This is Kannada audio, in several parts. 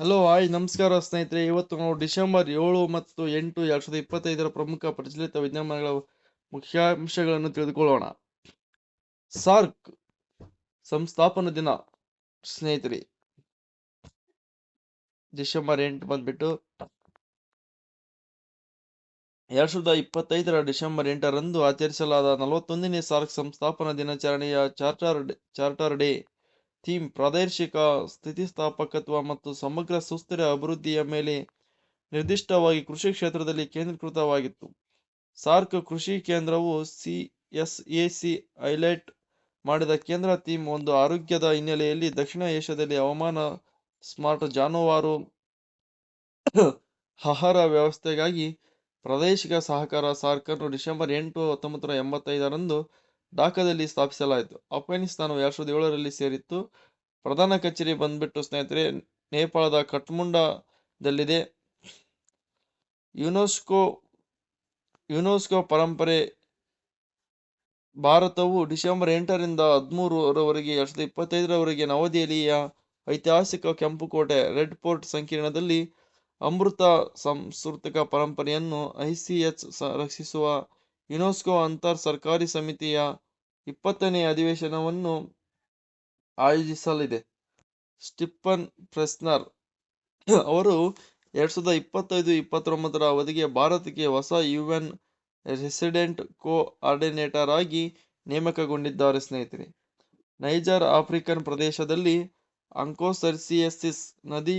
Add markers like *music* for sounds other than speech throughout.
ಹಲೋ ಹಾಯ್, ನಮಸ್ಕಾರ ಸ್ನೇಹಿತರೆ. ಇವತ್ತು ನಾವು ಡಿಸೆಂಬರ್ ಏಳು ಮತ್ತು ಎಂಟು ಎರಡು ಸಾವಿರದ ಇಪ್ಪತ್ತೈದರ ಪ್ರಮುಖ ಪ್ರಚಲಿತ ವಿದ್ಯಮಾನಗಳ ಮುಖ್ಯಾಂಶಗಳನ್ನು ತಿಳಿದುಕೊಳ್ಳೋಣ. ಸಾರ್ಕ್ ಸಂಸ್ಥಾಪನ ದಿನ, ಸ್ನೇಹಿತರೆ. ಡಿಸೆಂಬರ್ ಎಂಟು ಬಂದ್ಬಿಟ್ಟು ಎರಡ್ ಸಾವಿರದ ಇಪ್ಪತ್ತೈದರ ಡಿಸೆಂಬರ್ ಎಂಟರಂದು ಆಚರಿಸಲಾದ ನಲವತ್ತೊಂದನೇ ಸಾರ್ಕ್ ಸಂಸ್ಥಾಪನಾ ದಿನಾಚರಣೆಯ ಚಾರ್ಟರ್ ಚಾರ್ಟರ್ ಡೇ. ಥೀಮ್ ಪ್ರಾದೇಶಿಕ ಸ್ಥಿತಿಸ್ಥಾಪಕತ್ವ ಮತ್ತು ಸಮಗ್ರ ಸುಸ್ಥಿರ ಅಭಿವೃದ್ಧಿಯ ಮೇಲೆ ನಿರ್ದಿಷ್ಟವಾಗಿ ಕೃಷಿ ಕ್ಷೇತ್ರದಲ್ಲಿ ಕೇಂದ್ರೀಕೃತವಾಗಿತ್ತು. ಸಾರ್ಕ್ ಕೃಷಿ ಕೇಂದ್ರವು C S A C highlight ಮಾಡಿದ ಕೇಂದ್ರ ಥೀಮ್ ಒಂದು ಆರೋಗ್ಯದ ಹಿನ್ನೆಲೆಯಲ್ಲಿ ದಕ್ಷಿಣ ಏಷ್ಯಾದಲ್ಲಿ ಹವಾಮಾನ ಸ್ಮಾರ್ಟ್ ಜಾನುವಾರು *coughs* ಆಹಾರ ವ್ಯವಸ್ಥೆಗಾಗಿ ಪ್ರಾದೇಶಿಕ ಸಹಕಾರ ಸಾರ್ಕನ್ನು ಡಿಸೆಂಬರ್ ಎಂಟು ಹತ್ತೊಂಬತ್ತು ನೂರ ಎಂಬತ್ತೈದರಂದು ಢಾಕಾದಲ್ಲಿ ಸ್ಥಾಪಿಸಲಾಯಿತು. ಆಫ್ಘಾನಿಸ್ತಾನವು ಎರಡ್ ಸಾವಿರದ ಏಳರಲ್ಲಿ ಸೇರಿತ್ತು. ಪ್ರಧಾನ ಕಚೇರಿ ಬಂದ್ಬಿಟ್ಟು, ಸ್ನೇಹಿತರೆ, ನೇಪಾಳದ ಕಠ್ಮಂಡದಲ್ಲಿದೆ. ಯುನೆಸ್ಕೋ ಯುನೆಸ್ಕೋ ಪರಂಪರೆ ಭಾರತವು ಡಿಸೆಂಬರ್ ಎಂಟರಿಂದ ಹದಿಮೂರರವರೆಗೆ, ಎರಡ್ ಸಾವಿರದ ಇಪ್ಪತ್ತೈದರವರೆಗೆ ನವದೆಹಲಿಯ ಐತಿಹಾಸಿಕ ಕೆಂಪುಕೋಟೆ, ರೆಡ್ ಫೋರ್ಟ್ ಸಂಕೀರ್ಣದಲ್ಲಿ ಅಮೃತ ಸಾಂಸ್ಕೃತಿಕ ಪರಂಪರೆಯನ್ನು ಐಸಿಎಚ್ ರಕ್ಷಿಸುವ ಯುನೆಸ್ಕೋ ಅಂತರ್ ಸರ್ಕಾರಿ ಸಮಿತಿಯ ಇಪ್ಪತ್ತನೇ ಅಧಿವೇಶನವನ್ನು ಆಯೋಜಿಸಲಿದೆ. ಸ್ಟಿಫನ್ ಪ್ರೆಸ್ನರ್ ಅವರು ಎರಡು ಸಾವಿರದ ಇಪ್ಪತ್ತೈದು ಇಪ್ಪತ್ತೊಂಬತ್ತರ ಅವಧಿಗೆ ಭಾರತಕ್ಕೆ ಹೊಸ ಯು ಎನ್ ರೆಸಿಡೆಂಟ್ ಕೋಆರ್ಡಿನೇಟರ್ ಆಗಿ ನೇಮಕಗೊಂಡಿದ್ದಾರೆ ಸ್ನೇಹಿತರೆ. ನೈಜರ್ ಆಫ್ರಿಕನ್ ಪ್ರದೇಶದಲ್ಲಿ ಅಂಕೋಸರ್ಸಿಯಸಿಸ್ ನದಿ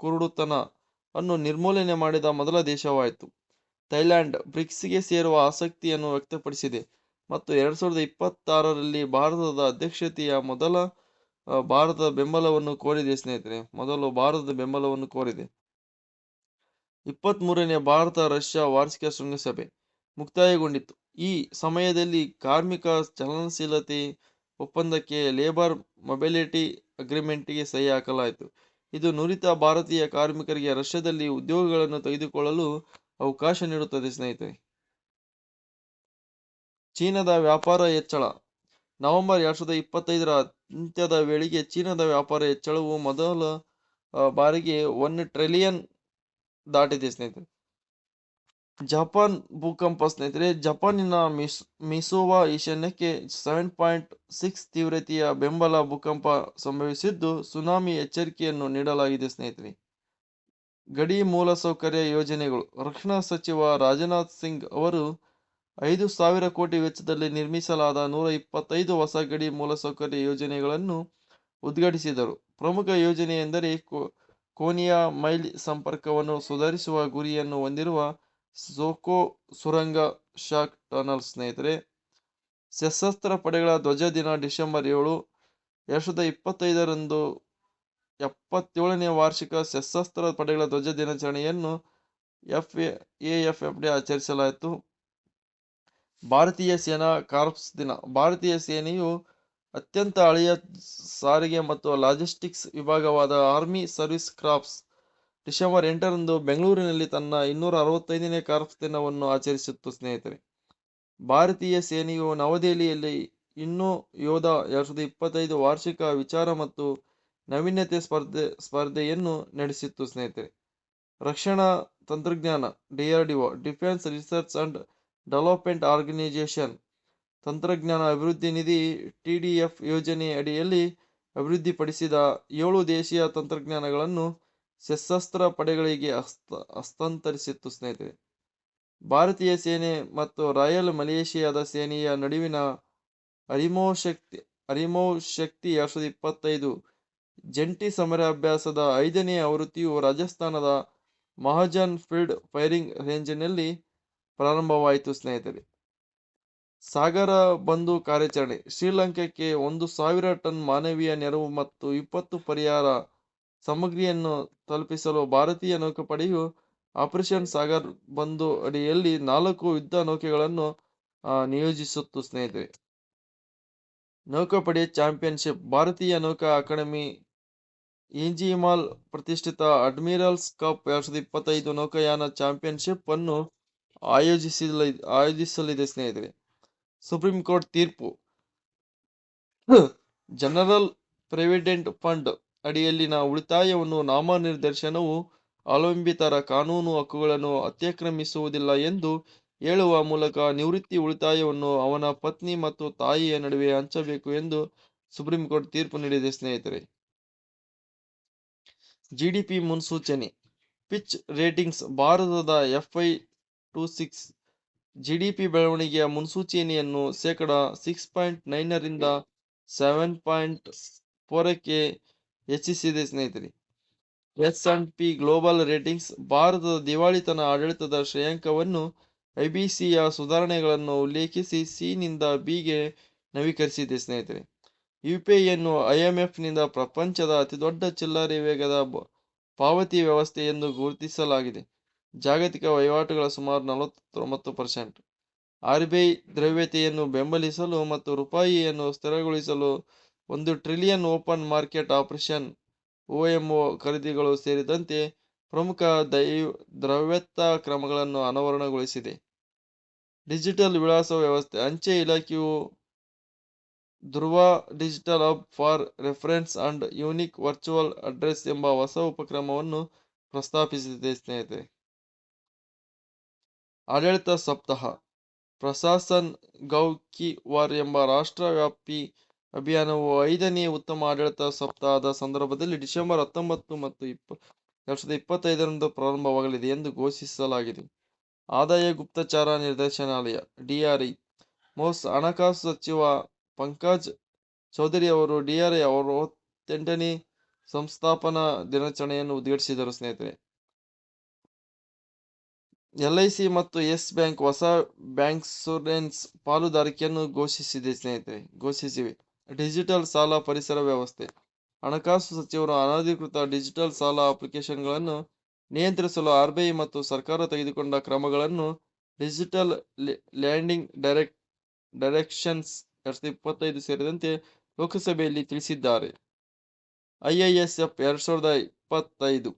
ಕುರುಡುತನ ಅನ್ನು ನಿರ್ಮೂಲನೆ ಮಾಡಿದ ಮೊದಲ ದೇಶವಾಯಿತು. ಥೈಲ್ಯಾಂಡ್ ಬ್ರಿಕ್ಸ್ಗೆ ಸೇರುವ ಆಸಕ್ತಿಯನ್ನು ವ್ಯಕ್ತಪಡಿಸಿದೆ. ಮತ್ತು ಎರಡ್ ಸಾವಿರದ ಇಪ್ಪತ್ತಾರರಲ್ಲಿ ಭಾರತದ ಅಧ್ಯಕ್ಷತೆಯ ಮೊದಲ ಭಾರತದ ಬೆಂಬಲವನ್ನು ಕೋರಿದೆ ಸ್ನೇಹಿತರೆ. ಮೊದಲು ಭಾರತದ ಬೆಂಬಲವನ್ನು ಕೋರಿದೆ. ಇಪ್ಪತ್ತ್ ಮೂರನೇ ಭಾರತ ರಷ್ಯಾ ವಾರ್ಷಿಕ ಶೃಂಗಸಭೆ ಮುಕ್ತಾಯಗೊಂಡಿತು ಈ ಸಮಯದಲ್ಲಿ ಕಾರ್ಮಿಕ ಚಲನಶೀಲತೆ ಒಪ್ಪಂದಕ್ಕೆ ಲೇಬರ್ ಮೊಬಿಲಿಟಿ ಅಗ್ರಿಮೆಂಟ್ಗೆ ಸಹಿ ಹಾಕಲಾಯಿತು. ಇದು ನುರಿತ ಭಾರತೀಯ ಕಾರ್ಮಿಕರಿಗೆ ರಷ್ಯಾದಲ್ಲಿ ಉದ್ಯೋಗಗಳನ್ನು ತೆಗೆದುಕೊಳ್ಳಲು ಅವಕಾಶ ನೀಡುತ್ತದೆ ಸ್ನೇಹಿತರೆ. ಚೀನಾದ ವ್ಯಾಪಾರ ಹೆಚ್ಚಳ. ನವೆಂಬರ್ ಎರಡ್ ಸಾವಿರದ ಇಪ್ಪತ್ತೈದರ ಅಂತ್ಯದ ವೇಳೆಗೆ ಚೀನಾದ ವ್ಯಾಪಾರ ಹೆಚ್ಚಳವು ಮೊದಲ ಬಾರಿಗೆ ಒನ್ ಟ್ರಿಲಿಯನ್ ದಾಟಿದೆ ಸ್ನೇಹಿತರೆ. ಜಪಾನ್ ಭೂಕಂಪ ಸ್ನೇಹಿತರೆ, ಜಪಾನಿನ ಮಿಸ್, ಮಿಸೋವಾ ಈಶಾನ್ಯಕ್ಕೆ ಸೆವೆನ್ ಪಾಯಿಂಟ್ ಸಿಕ್ಸ್ ತೀವ್ರತೆಯ ಬೆಂಬಲ ಭೂಕಂಪ ಸಂಭವಿಸಿದ್ದು, ಸುನಾಮಿ ಎಚ್ಚರಿಕೆಯನ್ನು ನೀಡಲಾಗಿದೆ ಸ್ನೇಹಿತರೆ. ಗಡಿ ಮೂಲಸೌಕರ್ಯ ಯೋಜನೆಗಳು. ರಕ್ಷಣಾ ಸಚಿವ ರಾಜನಾಥ್ ಸಿಂಗ್ ಅವರು ಐದು ಸಾವಿರ ಕೋಟಿ ವೆಚ್ಚದಲ್ಲಿ ನಿರ್ಮಿಸಲಾದ ನೂರ ಇಪ್ಪತ್ತೈದು ಹೊಸ ಗಡಿ ಮೂಲಸೌಕರ್ಯ ಯೋಜನೆಗಳನ್ನು ಉದ್ಘಾಟಿಸಿದರು. ಪ್ರಮುಖ ಯೋಜನೆ ಎಂದರೆ ಕೋನಿಯಾ ಮೈಲ್ ಸಂಪರ್ಕವನ್ನು ಸುಧಾರಿಸುವ ಗುರಿಯನ್ನು ಹೊಂದಿರುವ ಸೋಕೋ ಸುರಂಗ ಶಾಕ್ ಟನಲ್ ಸ್ನೇಹಿತರೆ, ಸಶಸ್ತ್ರ ಪಡೆಗಳ ಧ್ವಜ ದಿನ ಡಿಸೆಂಬರ್ ಏಳು, ಎರಡು ಸಾವಿರದ ಇಪ್ಪತ್ತೈದರಂದು ಎಪ್ಪತ್ತೇಳನೇ ವಾರ್ಷಿಕ ಸಶಸ್ತ್ರ ಪಡೆಗಳ ಧ್ವಜ ದಿನಾಚರಣೆಯನ್ನು F A F F D ಆಚರಿಸಲಾಯಿತು. ಭಾರತೀಯ ಸೇನಾ ಕಾರ್ಪ್ಸ್ ದಿನ. ಭಾರತೀಯ ಸೇನೆಯು ಅತ್ಯಂತ ಹಳೆಯ ಸಾರಿಗೆ ಮತ್ತು ಲಾಜಿಸ್ಟಿಕ್ಸ್ ವಿಭಾಗವಾದ ಆರ್ಮಿ ಸರ್ವಿಸ್ ಕ್ರಾಪ್ಸ್ ಡಿಸೆಂಬರ್ ಎಂಟರಂದು ಬೆಂಗಳೂರಿನಲ್ಲಿ ತನ್ನ ಇನ್ನೂರ ಅರವತ್ತೈದನೇ ಕಾರ್ಪ್ಸ್ ದಿನವನ್ನು ಆಚರಿಸಿತ್ತು, ಸ್ನೇಹಿತರೆ. ಭಾರತೀಯ ಸೇನೆಯು ನವದೆಹಲಿಯಲ್ಲಿ ಇನ್ನೂ ಯೋಧ ಎರಡ್ ಸಾವಿರದ ಇಪ್ಪತ್ತೈದು ವಾರ್ಷಿಕ ವಿಚಾರ ಮತ್ತು ನಾವೀನ್ಯತೆ ಸ್ಪರ್ಧೆ, ಸ್ಪರ್ಧೆಯನ್ನು ನಡೆಸಿತ್ತು ಸ್ನೇಹಿತರೆ. ರಕ್ಷಣಾ ತಂತ್ರಜ್ಞಾನ DRDO defence research and development organisation ತಂತ್ರಜ್ಞಾನ ಅಭಿವೃದ್ಧಿ ನಿಧಿ, ಟಿ ಟಿಡಿಎಫ್ ಯೋಜನೆ ಅಡಿಯಲ್ಲಿ ಅಭಿವೃದ್ಧಿಪಡಿಸಿದ ಏಳು ದೇಶೀಯ ತಂತ್ರಜ್ಞಾನಗಳನ್ನು ಸಶಸ್ತ್ರ ಪಡೆಗಳಿಗೆ ಹಸ್ತ, ಹಸ್ತಾಂತರಿಸಿತ್ತು ಸ್ನೇಹಿತರೆ. ಭಾರತೀಯ ಸೇನೆ ಮತ್ತು ರಾಯಲ್ ಮಲೇಷಿಯಾದ ಸೇನೆಯ ನಡುವಿನ ಅರಿಮೋ ಶಕ್ತಿ ಅರಿಮೋ ಶಕ್ತಿ ಎರಡು ಸಾವಿರದ ಇಪ್ಪತ್ತೈದು ಜಂಟಿ ಸಮರಾಭ್ಯಾಸದ ಐದನೇ ಆವೃತ್ತಿಯು ರಾಜಸ್ಥಾನದ ಮಹಾಜನ್ ಫೀಲ್ಡ್ ಫೈರಿಂಗ್ ರೇಂಜ್ನಲ್ಲಿ ಪ್ರಾರಂಭವಾಯಿತು, ಸ್ನೇಹಿತರೆ. ಸಾಗರ ಬಂಧು ಕಾರ್ಯಾಚರಣೆ. ಶ್ರೀಲಂಕಾಕ್ಕೆ ಒಂದು ಸಾವಿರ ಟನ್ ಮಾನವೀಯ ನೆರವು ಮತ್ತು ಇಪ್ಪತ್ತು ಪರಿಹಾರ ಸಾಮಗ್ರಿಯನ್ನು ತಲುಪಿಸಲು ಭಾರತೀಯ ನೌಕಾಪಡೆಯು ಆಪರೇಷನ್ ಸಾಗರ್ ಬಂಧು ಅಡಿಯಲ್ಲಿ ನಾಲ್ಕು ಯುದ್ಧ ನೌಕೆಗಳನ್ನು ನಿಯೋಜಿಸುತ್ತು, ಸ್ನೇಹಿತರೆ. ನೌಕಾಪಡೆ ಚಾಂಪಿಯನ್ಶಿಪ್. ಭಾರತೀಯ ನೌಕಾ ಅಕಾಡೆಮಿ ಇಂಜಿಮಾಲ್ ಪ್ರತಿಷ್ಠಿತ ಅಡ್ಮಿರಲ್ಸ್ ಕಪ್ ಎರಡ್ ಸಾವಿರದ ಇಪ್ಪತ್ತೈದು ನೌಕಾಯಾನ ಚಾಂಪಿಯನ್ಶಿಪ್ ಅನ್ನು ಆಯೋಜಿಸಲ ಆಯೋಜಿಸಲಿದೆ ಸ್ನೇಹಿತರೆ. ಸುಪ್ರೀಂ ಕೋರ್ಟ್ ತೀರ್ಪು. *clears throat* ಜನರಲ್ ಪ್ರೆವಿಡೆಂಟ್ ಫಂಡ್ ಅಡಿಯಲ್ಲಿನ ಉಳಿತಾಯವನ್ನು ನಾಮನಿರ್ದೇಶನವು ಅವಲಂಬಿತರ ಕಾನೂನು ಹಕ್ಕುಗಳನ್ನು ಅತಿಕ್ರಮಿಸುವುದಿಲ್ಲ ಎಂದು ಹೇಳುವ ಮೂಲಕ ನಿವೃತ್ತಿ ಉಳಿತಾಯವನ್ನು ಅವನ ಪತ್ನಿ ಮತ್ತು ತಾಯಿಯ ನಡುವೆ ಹಂಚಬೇಕು ಎಂದು ಸುಪ್ರೀಂ ಕೋರ್ಟ್ ತೀರ್ಪು ನೀಡಿದೆ ಸ್ನೇಹಿತರೆ. ಜಿಡಿಪಿ ಮುನ್ಸೂಚನೆ. ಪಿಚ್ ರೇಟಿಂಗ್ಸ್ ಭಾರತದ ಎಫ್ಐ ಟು ಸಿಕ್ಸ್ ಜಿಡಿಪಿ ಬೆಳವಣಿಗೆಯ ಮುನ್ಸೂಚನೆಯನ್ನು ಶೇಕಡ ಸಿಕ್ಸ್ ಪಾಯಿಂಟ್ ನೈನರಿಂದ ಸೆವೆನ್ ಪಾಯಿಂಟ್ ಫೋರಕ್ಕೆ ಹೆಚ್ಚಿಸಿದೆ ಸ್ನೇಹಿತರೆ. S and P global ratings ಭಾರತದ ದಿವಾಳಿತನ ಆಡಳಿತದ ಶ್ರೇಯಾಂಕವನ್ನು ಐಬಿಸಿಯ ಸುಧಾರಣೆಗಳನ್ನು ಉಲ್ಲೇಖಿಸಿ ಸಿನಿಂದ ಬಿಗೆ ನವೀಕರಿಸಿದೆ ಸ್ನೇಹಿತರೆ. ಯುಪಿಐಯನ್ನು ಐಎಂಎಫ್ನಿಂದ ಪ್ರಪಂಚದ ಅತಿದೊಡ್ಡ ಚಿಲ್ಲರೆ ವೇಗದ ಬ- ಪಾವತಿ ವ್ಯವಸ್ಥೆ ಎಂದು ಗುರುತಿಸಲಾಗಿದೆ. ಜಾಗತಿಕ ವಹಿವಾಟುಗಳ ಸುಮಾರು ನಲವತ್ತೊಂಬತ್ತು ಪರ್ಸೆಂಟ್. ಆರ್ಬಿಐ ದ್ರವ್ಯತೆಯನ್ನು ಬೆಂಬಲಿಸಲು ಮತ್ತು ರೂಪಾಯಿಯನ್ನು ಸ್ಥಿರಗೊಳಿಸಲು ಒಂದು trillion open market operation OMO ಖರೀದಿಗಳು ಸೇರಿದಂತೆ ಪ್ರಮುಖ ದೈ ದ್ರವ್ಯತಾ ಕ್ರಮಗಳನ್ನು ಅನಾವರಣಗೊಳಿಸಿದೆ. ಡಿಜಿಟಲ್ ವಿಳಾಸ ವ್ಯವಸ್ಥೆ, ಅಂಚೆ ಇಲಾಖೆಯು Dhruva digital hub for reference and unique virtual address ಎಂಬ ಹೊಸ ಉಪಕ್ರಮವನ್ನು ಪ್ರಸ್ತಾಪಿಸಿದೆ ಸ್ನೇಹಿತರೆ. ಆಡಳಿತ ಸಪ್ತಾಹ ಪ್ರಶಾಸನ್ ಗೌ ಕಿ ವಾರ್ ಎಂಬ ರಾಷ್ಟ್ರವ್ಯಾಪಿ ಅಭಿಯಾನವು ಐದನೇ ಉತ್ತಮ ಆಡಳಿತ ಸಪ್ತಾಹದ ಸಂದರ್ಭದಲ್ಲಿ ಡಿಸೆಂಬರ್ ಹತ್ತೊಂಬತ್ತು ಮತ್ತು ಇಪ್ಪ ಎರಡ್ ಸಾವಿರದ ಇಪ್ಪತ್ತೈದರಂದು ಪ್ರಾರಂಭವಾಗಲಿದೆ ಎಂದು ಘೋಷಿಸಲಾಗಿದೆ. ಆದಾಯ ಗುಪ್ತಚಾರ ನಿರ್ದೇಶನಾಲಯ ಡಿಆರ್ಐ ಮೋಸ್ ಹಣಕಾಸು ಸಚಿವ ಪಂಕಜ್ ಚೌಧರಿ ಅವರು, ಡಿಆರ್ಎ ಅವರು ಎಂಟನೇ ಸಂಸ್ಥಾಪನಾ ದಿನಾಚರಣೆಯನ್ನು ಉದ್ಘಾಟಿಸಿದರು. ಸ್ನೇಹಿತರೆ ಎಲ್ಐಸಿ ಮತ್ತು ಯೆಸ್ ಬ್ಯಾಂಕ್ ಹೊಸ ಬ್ಯಾಂಕ್ ಸೂರೆನ್ಸ್ ಪಾಲುದಾರಿಕೆಯನ್ನು ಘೋಷಿಸಿದೆ. ಸ್ನೇಹಿತರೆ, ಘೋಷಿಸಿವೆ. ಡಿಜಿಟಲ್ ಸಾಲ ಪರಿಸರ ವ್ಯವಸ್ಥೆ. ಹಣಕಾಸು ಸಚಿವರು ಅನಧಿಕೃತ ಡಿಜಿಟಲ್ ಸಾಲ ಅಪ್ಲಿಕೇಶನ್ಗಳನ್ನು ನಿಯಂತ್ರಿಸಲು ಆರ್ಬಿಐ ಮತ್ತು ಸರ್ಕಾರ ತೆಗೆದುಕೊಂಡ ಕ್ರಮಗಳನ್ನು ಡಿಜಿಟಲ್ ಲ್ಯಾಂಡಿಂಗ್ ಡೈರೆಕ್ಟ್ ಡೈರೆಕ್ಷನ್ಸ್ ಎರಡ್ ಸಾವಿರದ ಇಪ್ಪತ್ತೈದು ಸೇರಿದಂತೆ ಲೋಕಸಭೆಯಲ್ಲಿ ತಿಳಿಸಿದ್ದಾರೆ ಐಐಎಸ್ಎಫ್ ಎರಡ್ ಸಾವಿರದ ಇಪ್ಪತ್ತೈದು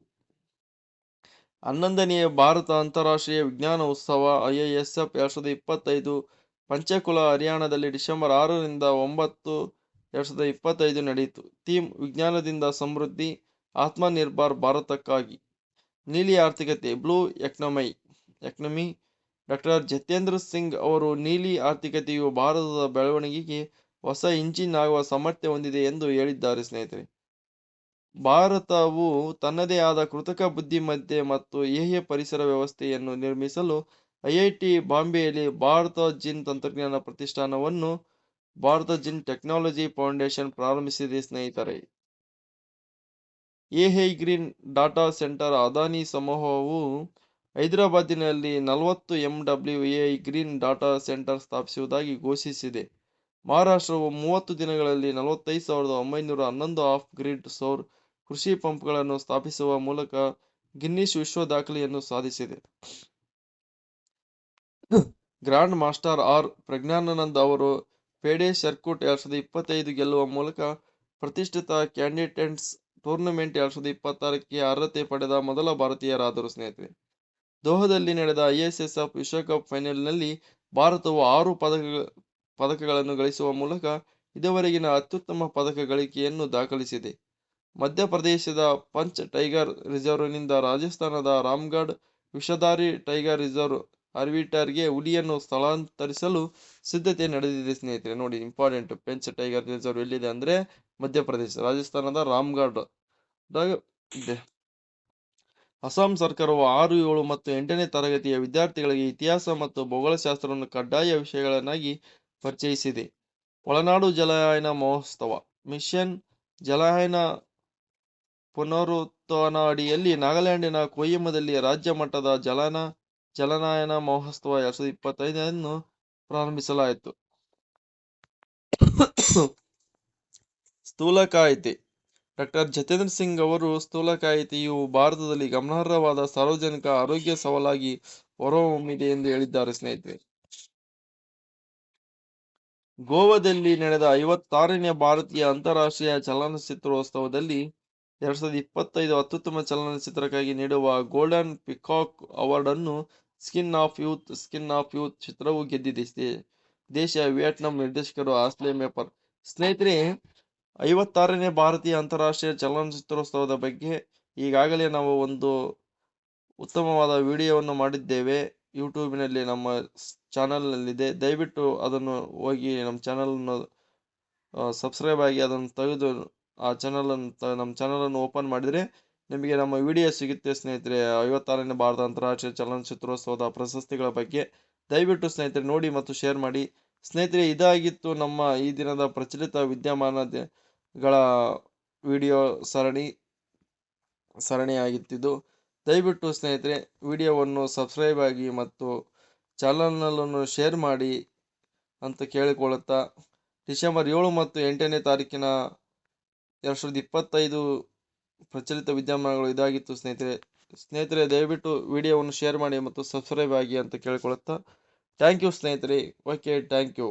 ಹನ್ನೊಂದನೆಯ ಭಾರತ ಅಂತಾರಾಷ್ಟ್ರೀಯ ವಿಜ್ಞಾನ ಉತ್ಸವ ಐಐಎಸ್ಎಫ್ ಎರಡ್ ಸಾವಿರದ ಇಪ್ಪತ್ತೈದು ಪಂಚಕುಲ ಹರಿಯಾಣದಲ್ಲಿ ಡಿಸೆಂಬರ್ ಆರರಿಂದ ಒಂಬತ್ತು ಎರಡ್ ಸಾವಿರದ ಇಪ್ಪತ್ತೈದು ನಡೆಯಿತು ಥೀಮ್ ವಿಜ್ಞಾನದಿಂದ ಸಮೃದ್ಧಿ ಆತ್ಮನಿರ್ಭರ್ ಭಾರತಕ್ಕಾಗಿ ನೀಲಿ ಆರ್ಥಿಕತೆ blue economy economy doctor Jitendra Singh ಅವರು ನೀಲಿ ಆರ್ಥಿಕತೆಯು ಭಾರತದ ಬೆಳವಣಿಗೆಗೆ ಹೊಸ ಇಂಜಿನ್ ಆಗುವ ಸಾಮರ್ಥ್ಯ ಹೊಂದಿದೆ ಎಂದು ಹೇಳಿದ್ದಾರೆ ಸ್ನೇಹಿತರೆ. ಭಾರತವು ತನ್ನದೇ ಆದ ಕೃತಕ ಬುದ್ಧಿಮತ್ತೆ ಮತ್ತು ಏಹ್ಯ ಪರಿಸರ ವ್ಯವಸ್ಥೆಯನ್ನು ನಿರ್ಮಿಸಲು ಐಐಟಿ ಬಾಂಬೆಯಲ್ಲಿ ಭಾರತ ಜಿನ್ ತಂತ್ರಜ್ಞಾನ ಪ್ರತಿಷ್ಠಾನವನ್ನು ಭಾರತ ಜಿನ್ ಟೆಕ್ನಾಲಜಿ ಫೌಂಡೇಶನ್ ಪ್ರಾರಂಭಿಸಿದೆ ಸ್ನೇಹಿತರೆ. AI green data centre Adani ಸಮೂಹವು ಹೈದರಾಬಾದಿನಲ್ಲಿ ನಲವತ್ತು MW AI green data centre ಸ್ಥಾಪಿಸುವುದಾಗಿ ಘೋಷಿಸಿದೆ. ಮಹಾರಾಷ್ಟ್ರವು ಮೂವತ್ತು ದಿನಗಳಲ್ಲಿ ನಲವತ್ತೈದು ಸಾವಿರದ ಒಂಬೈನೂರ ಹನ್ನೊಂದು ಆಫ್ ಗ್ರಿಡ್ ಸೌರ್ ಕೃಷಿ ಪಂಪ್ಗಳನ್ನು ಸ್ಥಾಪಿಸುವ ಮೂಲಕ ಗಿನ್ನಿಸ್ ವಿಶ್ವ ದಾಖಲೆಯನ್ನು ಸಾಧಿಸಿದೆ. ಗ್ರ್ಯಾಂಡ್ ಮಾಸ್ಟರ್ ಆರ್ ಪ್ರಜ್ಞಾನಂದ್ ಅವರು ಪೇಡೆ ಸರ್ಕ್ಯೂಟ್ ಎರಡ್ ಸಾವಿರದ ಇಪ್ಪತ್ತೈದು ಗೆಲ್ಲುವ ಮೂಲಕ ಪ್ರತಿಷ್ಠಿತ ಕ್ಯಾಂಡಿಡೇಟ್ಸ್ ಟೂರ್ನಮೆಂಟ್ ಎರಡ್ ಸಾವಿರದ ಇಪ್ಪತ್ತಾರಕ್ಕೆ ಅರ್ಹತೆ ಪಡೆದ ಮೊದಲ ಭಾರತೀಯರಾದರು ಸ್ನೇಹಿತರೆ. ದೋಹದಲ್ಲಿ ನಡೆದ ಐಎಸ್ಎಸ್ಎಫ್ ವಿಶ್ವಕಪ್ ಫೈನಲ್ನಲ್ಲಿ ಭಾರತವು ಆರು ಪದಕ, ಪದಕಗಳನ್ನು ಗಳಿಸುವ ಮೂಲಕ ಇದುವರೆಗಿನ ಅತ್ಯುತ್ತಮ ಪದಕ ಗಳಿಕೆಯನ್ನು ದಾಖಲಿಸಿದೆ. ಮಧ್ಯಪ್ರದೇಶದ ಪಂಚ್ ಟೈಗರ್ ರಿಸರ್ವ್ನಿಂದ ರಾಜಸ್ಥಾನದ ರಾಮ್ಗಢ್ ವಿಷಧಾರಿ ಟೈಗರ್ ರಿಸರ್ವ್ ಅರ್ವಿಟರ್ಗೆ ಹುಲಿಯನ್ನು ಸ್ಥಳಾಂತರಿಸಲು ಸಿದ್ಧತೆ ನಡೆದಿದೆ ಸ್ನೇಹಿತರೆ. ನೋಡಿ ಇಂಪಾರ್ಟೆಂಟ್ ಪೆಂಚ್ ಟೈಗರ್ ರಿಸರ್ವ್ ಎಲ್ಲಿದೆ ಅಂದರೆ ಮಧ್ಯಪ್ರದೇಶ, ರಾಜಸ್ಥಾನದ ರಾಮ್ಗಢ್. ಅಸ್ಸಾಂ ಸರ್ಕಾರವು ಆರು, ಏಳು ಮತ್ತು ಎಂಟನೇ ತರಗತಿಯ ವಿದ್ಯಾರ್ಥಿಗಳಿಗೆ ಇತಿಹಾಸ ಮತ್ತು ಭೌಗೋಳಶಾಸ್ತ್ರವನ್ನು ಕಡ್ಡಾಯ ವಿಷಯಗಳನ್ನಾಗಿ ಪರಿಚಯಿಸಿದೆ. ಒಳನಾಡು ಜಲಾಯನ ಮಹೋತ್ಸವ. ಮಿಷನ್ ಜಲಾಯನ ಪುನರುತ್ಥಾನ ಅಡಿಯಲ್ಲಿ ನಾಗಾಲ್ಯಾಂಡಿನ ಕೊಯ್ಯಮದಲ್ಲಿ ರಾಜ್ಯ ಮಟ್ಟದ ಜಲನ ಜಲನಾಯನ ಮಹೋತ್ಸವ ಎರಡ್ ಸಾವಿರದ ಇಪ್ಪತ್ತೈದನ್ನು ಪ್ರಾರಂಭಿಸಲಾಯಿತು. ಸ್ಥೂಲಕಾಯತೆ. ಡಾಕ್ಟರ್ ಜತೇಂದ್ರ ಸಿಂಗ್ ಅವರು ಸ್ಥೂಲಕಾಯತೆಯು ಭಾರತದಲ್ಲಿ ಗಮನಾರ್ಹವಾದ ಸಾರ್ವಜನಿಕ ಆರೋಗ್ಯ ಸವಾಲಾಗಿ ಹೊರಹೊಮ್ಮಿದೆ ಎಂದು ಹೇಳಿದ್ದಾರೆ ಸ್ನೇಹಿತರೆ. ಗೋವಾದಲ್ಲಿ ನಡೆದ ಐವತ್ತಾರನೇ ಭಾರತೀಯ ಅಂತಾರಾಷ್ಟ್ರೀಯ ಚಲನಚಿತ್ರೋತ್ಸವದಲ್ಲಿ ಎರಡ್ ಸಾವಿರದ ಇಪ್ಪತ್ತೈದು ಅತ್ಯುತ್ತಮ ಚಲನಚಿತ್ರಕ್ಕಾಗಿ ನೀಡುವ ಗೋಲ್ಡನ್ ಪಿಕಾಕ್ ಅವಾರ್ಡ್ ಅನ್ನು skin of youth, skin of youth ಚಿತ್ರವು ಗೆದ್ದಿದೆ. ದೇಶ ವಿಯೆಟ್ನಾಂ ನಿರ್ದೇಶಕರು ಆಸ್ಲೆ ಮೇಪರ್ ಸ್ನೇಹಿತರೆ ಐವತ್ತಾರನೇ ಭಾರತೀಯ ಅಂತಾರಾಷ್ಟ್ರೀಯ ಚಲನಚಿತ್ರೋತ್ಸವದ ಬಗ್ಗೆ ಈಗಾಗಲೇ ನಾವು ಒಂದು ಉತ್ತಮವಾದ ವಿಡಿಯೋವನ್ನು ಮಾಡಿದ್ದೇವೆ. ಯೂಟ್ಯೂಬಿನಲ್ಲಿ ನಮ್ಮ ಚಾನಲ್ನಲ್ಲಿದೆ. ದಯವಿಟ್ಟು ಅದನ್ನು ಹೋಗಿ ನಮ್ಮ ಚಾನಲನ್ನು ಸಬ್ಸ್ಕ್ರೈಬ್ ಆಗಿ ಅದನ್ನು ತೆಗೆದು ಆ ಚಾನಲನ್ನು ತ, ನಮ್ಮ ಚಾನಲನ್ನು ಓಪನ್ ಮಾಡಿದರೆ ನಿಮಗೆ ನಮ್ಮ ವಿಡಿಯೋ ಸಿಗುತ್ತೆ. ಸ್ನೇಹಿತರೆ, ಐವತ್ತಾರನೇ ಭಾರತ ಅಂತಾರಾಷ್ಟ್ರೀಯ ಚಲನಚಿತ್ರೋತ್ಸವದ ಪ್ರಶಸ್ತಿಗಳ ಬಗ್ಗೆ ದಯವಿಟ್ಟು ಸ್ನೇಹಿತರೆ ನೋಡಿ ಮತ್ತು ಶೇರ್ ಮಾಡಿ. ಸ್ನೇಹಿತರೆ, ಇದಾಗಿತ್ತು ನಮ್ಮ ಈ ದಿನದ ಪ್ರಚಲಿತ ವಿದ್ಯಮಾನಗಳ ವಿಡಿಯೋ ಸರಣಿ, ಸರಣಿಯಾಗಿತ್ತಿದ್ದು, ದಯವಿಟ್ಟು ಸ್ನೇಹಿತರೆ, ವಿಡಿಯೋವನ್ನು ಸಬ್ಸ್ಕ್ರೈಬ್ ಆಗಿ ಮತ್ತು ಚಾನಲ್ನಲ್ಲನ್ನು ಶೇರ್ ಮಾಡಿ ಅಂತ ಕೇಳಿಕೊಳ್ಳುತ್ತಾ, ಡಿಸೆಂಬರ್ ಏಳು ಮತ್ತು ಎಂಟನೇ ತಾರೀಕಿನ ಎರಡು ಸಾವಿರದ ಇಪ್ಪತ್ತೈದು ಪ್ರಚಲಿತ ವಿದ್ಯಮಾನಗಳು ಇದಾಗಿತ್ತು ಸ್ನೇಹಿತರೆ. ಸ್ನೇಹಿತರೆ, ದಯವಿಟ್ಟು ವಿಡಿಯೋವನ್ನು ಶೇರ್ ಮಾಡಿ ಮತ್ತು ಸಬ್ಸ್ಕ್ರೈಬ್ ಆಗಿ ಅಂತ ಕೇಳಿಕೊಳ್ಳುತ್ತಾ, ಥ್ಯಾಂಕ್ ಯು ಸ್ನೇಹಿತರೆ. Okay, thank you.